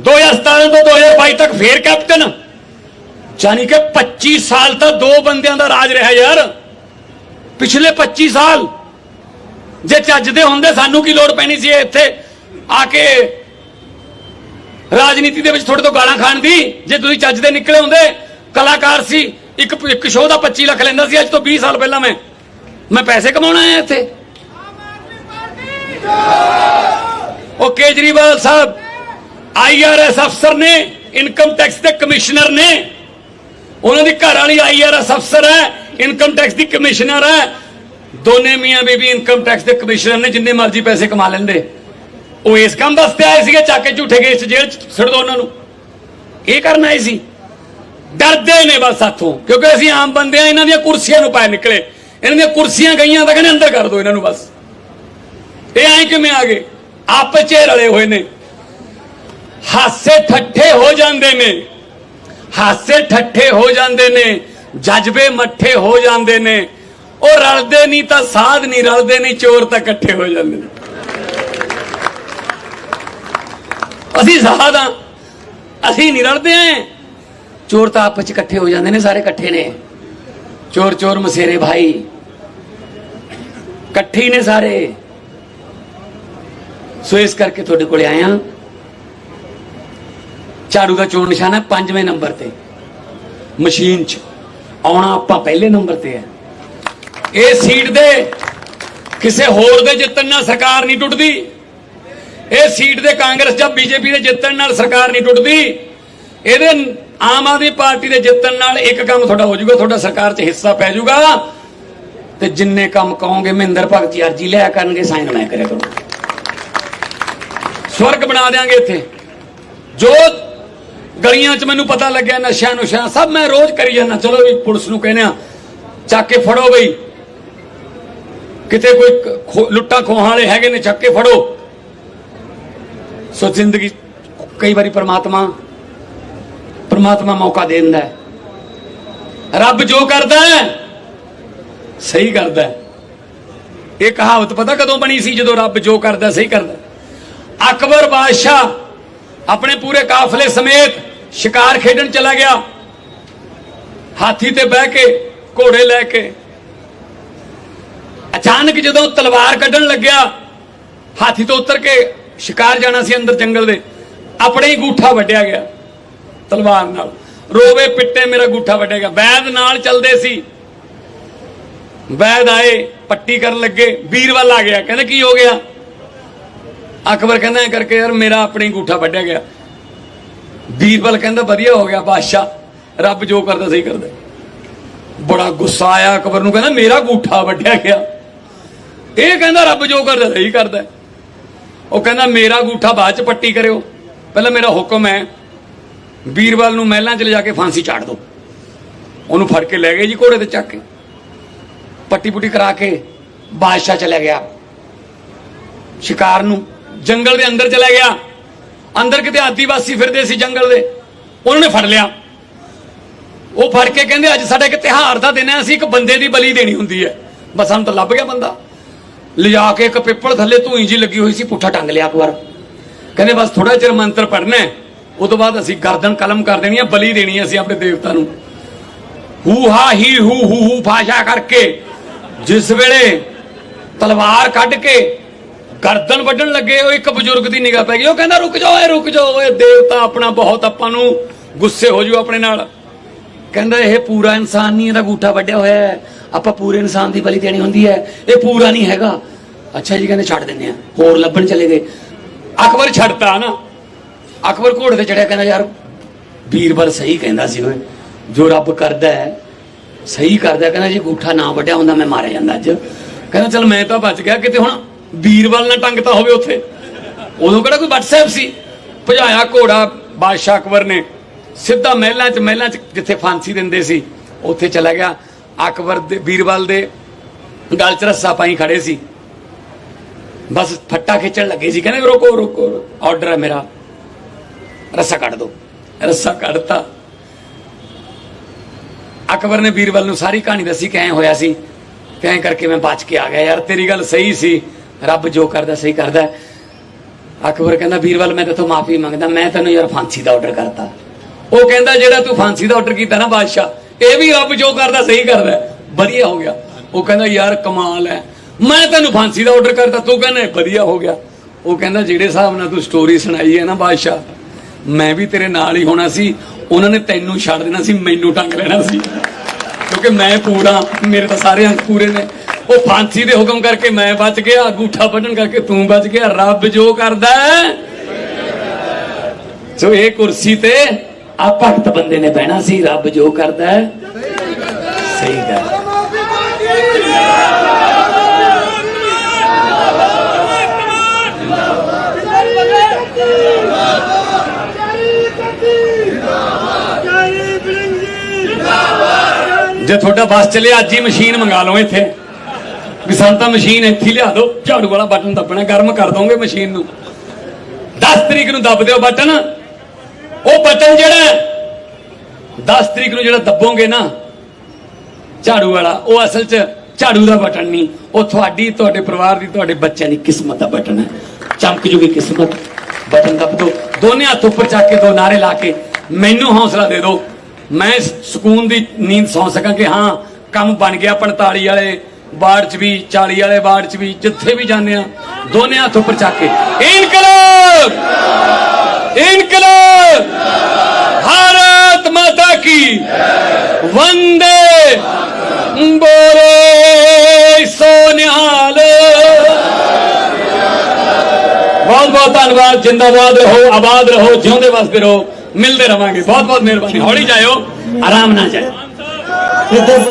2017 ਤੋਂ 2022 ਤੱਕ ਫੇਰ ਕੈਪਟਨ। ਯਾਨੀ ਕਿ 25 ਸਾਲ ਤਾਂ ਦੋ ਬੰਦਿਆਂ ਦਾ ਰਾਜ ਰਿਹਾ ਯਾਰ। ਪਿਛਲੇ 25 ਸਾਲ ਜੇ ਚੱਜਦੇ ਹੁੰਦੇ, ਸਾਨੂੰ ਕੀ ਲੋੜ ਪੈਣੀ ਸੀ ਇੱਥੇ ਆ ਕੇ ਰਾਜਨੀਤੀ ਦੇ ਵਿੱਚ ਥੋੜੇ ਤੋਂ ਗਾਲਾਂ ਖਾਣ ਦੀ? ਜੇ ਤੁਸੀਂ ਚੱਜਦੇ ਨਿਕਲੇ ਹੁੰਦੇ, ਕਲਾਕਾਰ ਸੀ, ਇੱਕ ਇੱਕ ਸ਼ੋਅ ਦਾ 25 ਲੱਖ ਲੈਂਦਾ ਸੀ, ਅੱਜ ਤੋਂ 20 ਸਾਲ ਪਹਿਲਾਂ ਮੈਂ। ਮੈਂ ਪੈਸੇ ਕਮਾਉਣ ਆਇਆ ਇੱਥੇ। ਉਹ ਕੇਜਰੀਵਾਲ ਸਾਹਿਬ ਆਈਆਰਐਸ ਅਫਸਰ ਨੇ ਇਨਕਮ ਟੈਕਸ ਦੇ ਕਮਿਸ਼ਨਰ ਨੇ। ਉਹਨਾਂ ਦੀ ਘਰ ਵਾਲੀ ਆਈਆਰਐਸ ਅਫਸਰ ਹੈ ਇਨਕਮ ਟੈਕਸ ਦੀ ਕਮਿਸ਼ਨਰ ਹੈ। ਦੋਨੇ ਮੀਆਂ ਬੀਬੀ ਇਨਕਮ ਟੈਕਸ ਦੇ ਕਮਿਸ਼ਨਰ ਨੇ, ਜਿੰਨੇ ਮਰਜ਼ੀ ਪੈਸੇ ਕਮਾ ਲੈਂਦੇ। ਉਹ ਇਸ ਕੰਮ ਵਾਸਤੇ ਆਏ ਸੀਗੇ, ਚੱਕ ਕੇ ਝੂਠੇ ਕੇਸ 'ਚ ਜੇਲ੍ਹ 'ਚ ਛੱਡ ਦੋ ਉਹਨਾਂ ਨੂੰ। ਇਹ ਕਰਨ ਆਏ ਸੀ। ਡਰਦੇ ਨੇ ਬਸ ਸਾਥੋਂ ਕਿਉਂਕਿ ਅਸੀਂ ਆਮ ਬੰਦੇ ਆ, ਇਹਨਾਂ ਦੀਆਂ ਕੁਰਸੀਆਂ ਨੂੰ ਪਾਏ ਨਿਕਲੇ। ਇਹਨਾਂ ਦੀਆਂ ਕੁਰਸੀਆਂ ਗਈਆਂ ਤਾਂ ਕਹਿੰਦੇ ਅੰਦਰ ਕਰ ਦਿਓ ਇਹਨਾਂ ਨੂੰ ਬਸ। ਇਹ ਐਂ ਕਿਵੇਂ ਆ ਗਏ? ਆਪਸ 'ਚ ਰਲੇ ਹੋਏ ਨੇ। ਹਾਸੇ ਠੱਠੇ ਹੋ ਜਾਂਦੇ ਨੇ। ਹਾਸੇ ਠੱਠੇ ਹੋ ਜਾਂਦੇ ਨੇ। ਜਜ਼ਬੇ ਮੱਠੇ ਹੋ ਜਾਂਦੇ ਨੇ। ਉਹ ਰਲਦੇ ਨਹੀਂ ਤਾਂ ਸਾਧ ਨਹੀਂ, ਰਲਦੇ ਨਹੀਂ, ਚੋਰ ਤਾਂ ਇਕੱਠੇ ਹੋ ਜਾਂਦੇ ਨੇ। ਅਸੀਂ ਸਾਧ ਆ ਅਸੀਂ ਨਹੀਂ ਰਲਦੇ ਆਂ ਚੋਰ ਤਾਂ ਆਪਸ ਚ ਇਕੱਠੇ ਹੋ ਜਾਂਦੇ ਨੇ, ਸਾਰੇ ਇਕੱਠੇ ਨੇ। ਚੋਰ ਚੋਰ ਮਸੇਰੇ ਭਾਈ। ਇਕੱਠੇ ਨੇ ਸਾਰੇ। ਸੋ ਇਸ ਕਰਕੇ ਤੁਹਾਡੇ ਕੋਲੇ ਆਇਆ ਝਾੜੂ ਦਾ ਚੋਣ ਨਿਸ਼ਾਨ ਹੈ ਪੰਜਵੇਂ ਨੰਬਰ ਤੇ। ਮਸ਼ੀਨ 'ਚ ਆਉਣਾ ਆਪਾਂ ਪਹਿਲੇ ਨੰਬਰ ਤੇ ਹੈ। ਇਹ ਸੀਟ ਦੇ ਕਿਸੇ ਹੋਰ ਦੇ ਜਿੱਤਣ ਨਾਲ ਸਰਕਾਰ ਨਹੀਂ ਟੁੱਟਦੀ। ਇਹ ਸੀਟ ਦੇ ਕਾਂਗਰਸ ਜਾਂ ਬੀਜੇਪੀ ਦੇ ਜਿੱਤਣ ਨਾਲ ਸਰਕਾਰ ਨਹੀਂ ਟੁੱਟਦੀ। ਇਹਦੇ ਆਮ ਆਦਮੀ ਪਾਰਟੀ ਦੇ ਜਿੱਤਣ ਨਾਲ ਇੱਕ ਕੰਮ ਤੁਹਾਡਾ ਹੋ ਜਾਊਗਾ, ਤੁਹਾਡਾ ਸਰਕਾਰ 'ਚ ਹਿੱਸਾ ਪੈ ਜਾਊਗਾ। ਤੇ ਜਿੰਨੇ ਕੰਮ ਕਹੋਗੇ ਮਹਿੰਦਰ ਭਗਤ ਜੀ ਅਰਜੀ ਲਿਆ ਕਰਨਗੇ, ਸਾਈਨ ਮੈਂ ਕਰਿਆ ਕਰੂੰ। ਸਵਰਗ ਬਣਾ ਦੇਾਂਗੇ ਇੱਥੇ। ਜੋ ਗਲੀਆਂ 'ਚ ਮੈਨੂੰ ਪਤਾ ਲੱਗਿਆ, ਨਸ਼ਿਆਂ ਨੁਸ਼ਿਆਂ ਸਭ ਮੈਂ ਰੋਜ਼ ਕਰੀ ਜਾਂਦਾ। ਚਲੋ ਵੀ ਪੁਲਿਸ ਨੂੰ ਕਹਿੰਦੇ ਆ, ਚੱਕ ਕੇ ਫੜੋ ਬਈ। ਕਿਤੇ ਕੋਈ ਲੁੱਟਾਂ ਖੋਹਾਂ ਵਾਲੇ ਹੈਗੇ ਨੇ, ਚੱਕ ਕੇ ਫੜੋ। ਸੋ ਜ਼ਿੰਦਗੀ ਕਈ ਵਾਰੀ ਪਰਮਾਤਮਾ ਪਰਮਾਤਮਾ ਮੌਕਾ ਦੇ ਦਿੰਦਾ ਹੈ। ਰੱਬ ਜੋ ਕਰਦਾ ਹੈ ਸਹੀ ਕਰਦਾ ਇਹ ਕਹਾਵਤ ਪਤਾ ਕਦੋਂ ਬਣੀ ਸੀ ਜਦੋਂ ਰੱਬ ਜੋ ਕਰਦਾ ਸਹੀ ਕਰਦਾ ਅਕਬਰ ਬਾਦਸ਼ਾਹ ਆਪਣੇ ਪੂਰੇ ਕਾਫਲੇ ਸਮੇਤ ਸ਼ਿਕਾਰ ਖੇਡਣ ਚਲਾ ਗਿਆ। ਹਾਥੀ ਤੇ ਬਹਿ ਕੇ, ਘੋੜੇ ਲੈ ਕੇ। ਅਚਾਨਕ ਜਦੋਂ ਤਲਵਾਰ ਕੱਢਣ ਲੱਗਿਆ, ਹਾਥੀ ਤੋਂ ਉਤਰ ਕੇ ਸ਼ਿਕਾਰ ਜਾਣਾ ਸੀ ਅੰਦਰ ਜੰਗਲ ਦੇ। ਆਪਣੇ ਹੀ ਗੂਠਾ ਵੱਢਿਆ ਗਿਆ ਤਲਵਾਰ ਨਾਲ। ਰੋਵੇ ਪਿੱਟੇ ਮੇਰਾ ਗੂਠਾ ਵੱਢਿਆ ਗਿਆ ਵੈਦ ਨਾਲ ਚੱਲਦੇ ਸੀ। ਵੈਦ ਆਏ, ਪੱਟੀ ਕਰਨ ਲੱਗੇ ਵੀਰਵਾਲ ਆ ਗਿਆ। ਕਹਿੰਦੇ, ਕੀ ਹੋ ਗਿਆ? ਅਕਬਰ ਕਹਿੰਦਾ, ਐਂ ਕਰਕੇ ਯਾਰ, ਮੇਰਾ ਆਪਣੀ ਗੂਠਾ ਵੱਢਿਆ ਗਿਆ। ਵੀਰਬਲ ਕਹਿੰਦਾ, ਵਧੀਆ ਹੋ ਗਿਆ, ਬਾਦਸ਼ਾਹ। ਰੱਬ ਜੋ ਕਰਦਾ, ਸਹੀ ਕਰਦਾ ਬੜਾ ਗੁੱਸਾ ਆਇਆ ਅਕਬਰ ਨੂੰ, ਕਹਿੰਦਾ, ਮੇਰਾ ਗੂਠਾ ਵੱਢਿਆ ਗਿਆ। ਇਹ ਕਹਿੰਦਾ, ਰੱਬ ਜੋ ਕਰਦਾ, ਸਹੀ ਕਰਦਾ ਉਹ ਕਹਿੰਦਾ, ਮੇਰਾ ਗੂਠਾ ਬਾਅਦ ਚ ਪੱਟੀ ਕਰਿਓ। ਪਹਿਲਾਂ ਮੇਰਾ ਹੁਕਮ ਹੈ ਵੀਰਵਾਲ ਨੂੰ ਮਹਿਲਾਂ ਚ ਲਿਜਾ ਕੇ ਫਾਂਸੀ ਚਾੜ ਦਿਓ। ਉਹਨੂੰ ਫੜ ਕੇ ਲੈ ਗਏ ਜੀ ਘੋੜੇ ਤੇ ਚੱਕ ਕੇ। ਪੱਟੀ ਪੁੱਟੀ ਕਰਾ ਕੇ ਬਾਦਸ਼ਾਹ ਚਲਾ ਗਿਆ। ਸ਼ਿਕਾਰ ਨੂੰ ਜੰਗਲ ਦੇ ਅੰਦਰ ਚਲਾ ਗਿਆ। ਅੰਦਰ ਕਿਤੇ ਆਦੀਵਾਸੀ ਫਿਰਦੇ ਸੀ ਜੰਗਲ ਦੇ, ਉਹਨਾਂ ਨੇ ਫੜ ਲਿਆ। ਉਹ ਫੜ ਕੇ ਕਹਿੰਦੇ, ਅੱਜ ਸਾਡਾ ਇੱਕ ਤਿਹਾਰ ਦਾ ਦਿਨ ਹੈ, ਅਸੀਂ ਇੱਕ ਬੰਦੇ ਦੀ ਬਲੀ ਦੇਣੀ ਹੁੰਦੀ ਹੈ। ਬਸ ਸਾਨੂੰ ਤਾਂ ਲੱਭ ਗਿਆ ਬੰਦਾ। ਲਿਜਾ ਕੇ ਇੱਕ ਪਿੱਪਲ ਥੱਲੇ ਧੂਈ ਜੀ ਲੱਗੀ ਹੋਈ ਸੀ, ਪੁੱਠਾ ਟੰਗ ਲਿਆ ਇੱਕ ਵਾਰ। ਕਹਿੰਦੇ, ਬਸ ਥੋੜਾ ਚਿਰ ਮੰਤਰ ਪੜਨਾ ਹੈ। ਉਹ ਤੋਂ ਬਾਅਦ ਅਸੀਂ ਗਰਦਨ ਕਲਮ ਕਰ ਦੇਣੀ ਹੈ, ਬਲੀ ਦੇਣੀ ਹੈ ਅਸੀਂ ਆਪਣੇ ਦੇਵਤਾ ਨੂੰ। ਹੂ ਹਾ ਹੀ ਹੂ ਹੂ ਹੂ ਫਾਸ਼ਾ ਕਰਕੇ ਜਿਸ ਵੇਲੇ ਤਲਵਾਰ ਕੱਢ ਕੇ ਗਰਦਨ ਵੱਢਣ ਲੱਗੇ, ਉਹ ਇੱਕ ਬਜ਼ੁਰਗ ਦੀ ਨਿਗਾਹ ਪੈ ਗਈ। ਉਹ ਕਹਿੰਦਾ, ਰੁਕ ਜਾਓ ਏ ਰੁਕ ਜਾਓ ਏ ਦੇਵਤਾ ਆਪਣਾ ਬਹੁਤ ਆਪਾਂ ਨੂੰ ਗੁੱਸੇ ਹੋ ਜੂ ਆਪਣੇ ਨਾਲ। ਕਹਿੰਦਾ, ਇਹ ਪੂਰਾ ਇਨਸਾਨ ਨਹੀਂ, ਇਹਦਾ ਗੂਠਾ ਵੱਢਿਆ ਹੋਇਆ ਹੈ। ਆਪਾਂ ਪੂਰੇ ਇਨਸਾਨ ਦੀ ਬਲੀ ਦੇਣੀ ਹੁੰਦੀ ਹੈ। ਇਹ ਪੂਰਾ ਨਹੀਂ ਹੈਗਾ। ਅੱਛਾ ਜੀ, ਕਹਿੰਦੇ, ਛੱਡ ਦਿੰਦੇ ਆ ਹੋਰ ਲੱਭਣ ਚਲੇ ਗਏ। ਅਕਬਰ ਛੱਡਤਾ ਨਾ। ਅਕਬਰ ਘੋੜੇ ਤੇ ਚੜਿਆ, ਕਹਿੰਦਾ, ਯਾਰ ਬੀਰਬਲ ਸਹੀ ਕਹਿੰਦਾ ਸੀ ਓਏ। ਜੋ ਰੱਬ ਕਰਦਾ ਹੈ ਸਹੀ ਕਰਦਾ, ਕਹਿੰਦਾ ਜੇ ਗੂਠਾ ਨਾ ਵੱਡਿਆ ਹੁੰਦਾ ਮੈਂ ਮਾਰਿਆ ਜਾਂਦਾ ਅੱਜ। ਕਹਿੰਦਾ ਚਲ ਮੈਂ ਤਾਂ ਬਚ ਗਿਆ, ਕਿਤੇ ਹੁਣ ਬੀਰਬਲ ਨਾ ਟੰਗਤਾ ਹੋਵੇ ਉੱਥੇ। ਉਦੋਂ ਕਿਹੜਾ ਕੋਈ WhatsApp ਸੀ? ਭਜਾਇਆ ਘੋੜਾ ਬਾਦਸ਼ਾਹ ਅਕਬਰ ਨੇ। ਸਿੱਧਾ ਮਹਿਲਾਂ 'ਚ ਮਹਿਲਾਂ 'ਚ ਜਿੱਥੇ ਫਾਂਸੀ ਦਿੰਦੇ ਸੀ, ਉੱਥੇ ਚਲਾ ਗਿਆ। ਅਕਬਰ ਦੇ, ਵੀਰਵਾਲ ਦੇ ਗਲ 'ਚ ਰੱਸਾ ਪਾਈ ਖੜੇ ਸੀ। ਬਸ ਫੱਟਾ ਖਿੱਚਣ ਲੱਗੇ ਸੀ, ਕਹਿੰਦੇ ਰੋਕੋ ਰੋਕੋ ਆਰਡਰ ਹੈ ਮੇਰਾ। ਰੱਸਾ ਕੱਢ ਦੋ। ਰੱਸਾ ਕੱਢਤਾ। ਅਕਬਰ ਨੇ ਬੀਰਬਲ ਨੂੰ ਸਾਰੀ ਕਹਾਣੀ ਦੱਸੀ ਕਿ ਐਂ ਹੋਇਆ ਸੀ ਤੇ ਐਂ ਕਰਕੇ ਮੈਂ ਬਚ ਕੇ ਆ ਗਿਆ। ਯਾਰ, ਤੇਰੀ ਗੱਲ ਸਹੀ ਸੀ। ਰੱਬ ਜੋ ਕਰਦਾ, ਸਹੀ ਕਰਦਾ। ਅਕਬਰ ਕਹਿੰਦਾ, ਬੀਰਬਲ, ਮੈਂ ਤੇਥੋਂ ਮਾਫੀ ਮੰਗਦਾ। ਮੈਂ ਤੈਨੂੰ ਯਾਰ ਫਾਂਸੀ ਦਾ ਆਰਡਰ ਕਰਤਾ। ਉਹ ਕਹਿੰਦਾ, ਜਿਹੜਾ ਤੂੰ ਫਾਂਸੀ ਦਾ ਆਰਡਰ ਕੀਤਾ ਨਾ ਬਾਦਸ਼ਾਹ, ਇਹ ਵੀ ਰੱਬ ਜੋ ਕਰਦਾ, ਸਹੀ ਕਰਦਾ। ਵਧੀਆ ਹੋ ਗਿਆ। ਉਹ ਕਹਿੰਦਾ, ਯਾਰ, ਕਮਾਲ ਹੈ ਮੈਂ ਤੈਨੂੰ ਫਾਂਸੀ ਦਾ ਆਰਡਰ ਕਰਤਾ। ਤੂੰ ਕਹਿੰਦਾ ਵਧੀਆ ਹੋ ਗਿਆ। ਉਹ ਕਹਿੰਦਾ, ਜਿਹੜੇ ਹਿਸਾਬ ਨਾਲ ਤੂੰ ਸਟੋਰੀ ਸੁਣਾਈ ਹੈ ਨਾ ਬਾਦਸ਼ਾਹ, ਮੈਂ ਵੀ ਤੇਰੇ ਨਾਲ ਹੀ ਹੋਣਾ ਸੀ। ਉਹਨਾਂ ਨੇ ਤੈਨੂੰ ਛੱਡ ਦੇਣਾ ਸੀ, ਮੈਨੂੰ ਟੰਗ ਲੈਣਾ ਸੀ। ਕਿਉਂਕਿ ਮੈਂ ਪੂਰਾ, ਮੇਰੇ ਤਾਂ ਸਾਰੇ ਅੰਕ ਪੂਰੇ ਨੇ। ਉਹ ਫਾਂਸੀ ਦੇ ਹੁਕਮ ਕਰਕੇ ਮੈਂ ਬਚ ਗਿਆ, ਅੰਗੂਠਾ ਵੱਢਣ ਕਰਕੇ ਤੂੰ ਬਚ ਗਿਆ। ਰੱਬ ਜੋ ਕਰਦਾ ਸੋ ਇਹ ਕੁਰਸੀ ਤੇ ਆ ਭਗਤ ਬੰਦੇ ਨੇ ਬਹਿਣਾ ਸੀ, ਰੱਬ ਜੋ ਕਰਦਾ ਸਹੀ ਗੱਲ ਜੇ ਤੁਹਾਡਾ ਬੱਸ ਚੱਲੇ, ਅੱਜ ਹੀ ਮਸ਼ੀਨ ਮੰਗਾ ਲਓ ਇੱਥੇ। ਵੀ ਸਾਨੂੰ ਤਾਂ ਮਸ਼ੀਨ ਇੱਥੇ ਲਿਆ ਦਿਓ, ਝਾੜੂ ਵਾਲਾ ਬਟਨ ਦੱਬਣਾ, ਗਰਮ ਕਰ ਦੋਗੇ ਮਸ਼ੀਨ ਨੂੰ। 10 ਤਰੀਕ ਨੂੰ ਦੱਬ ਦਿਓ ਬਟਨ। ਉਹ ਬਟਨ ਜਿਹੜਾ 10 ਤਰੀਕ ਨੂੰ ਜਿਹੜਾ ਦੱਬੋਗੇ ਨਾ, ਝਾੜੂ ਵਾਲਾ, ਉਹ ਅਸਲ 'ਚ ਝਾੜੂ ਦਾ ਬਟਨ ਨਹੀਂ। ਉਹ ਤੁਹਾਡੀ, ਤੁਹਾਡੇ ਪਰਿਵਾਰ ਦੀ, ਤੁਹਾਡੇ ਬੱਚਿਆਂ ਦੀ ਕਿਸਮਤ ਦਾ ਬਟਨ ਹੈ। ਚਮਕ ਜੂਗੀ ਕਿਸਮਤ। ਬਟਨ ਦੱਬ ਦੋ ਦੋਨੇ ਹੱਥ ਉੱਪਰ ਚੱਕ ਕੇ, ਦੋ ਨਾਰੇ ਲਾ ਕੇ, ਮੈਨੂੰ ਹੌਸਲਾ ਦੇ ਦਿਓ। ਮੈਂ ਸਕੂਨ ਦੀ ਨੀਂਦ ਸੌਂ ਸਕਾਂ ਕਿ ਹਾਂ, ਕੰਮ ਬਣ ਗਿਆ 45 ਵਾਲੇ ਵਾਰਡ 'ਚ ਵੀ 40 ਵਾਲੇ ਵਾਰਡ 'ਚ ਵੀ, ਜਿੱਥੇ ਵੀ ਜਾਂਦੇ ਆ ਦੋਨੇ ਹੱਥ ਉੱਪਰ ਚੱਕ ਕੇ, ਇਨਕਲਾਬ! ਇਨਕਲਾਬ! ਭਾਰਤ ਮਾਤਾ ਕੀ ਵੰਦੇ ਬੋਲੇ ਸੋਨਿਹਾਲ। ਬਹੁਤ ਬਹੁਤ ਧੰਨਵਾਦ, ਜਿੰਦਾਬਾਦ ਰਹੋ, ਆਬਾਦ ਰਹੋ, ਜਿਉਂਦੇ ਵਸਦੇ ਰਹੋ। ਮਿਲਦੇ ਰਵਾਂਗੇ। ਬਹੁਤ ਬਹੁਤ ਮਿਹਰਬਾਨੀ। ਹੌਲੀ ਜਾਇਓ ਆਰਾਮ ਨਾਲ ਜਾਇਓ।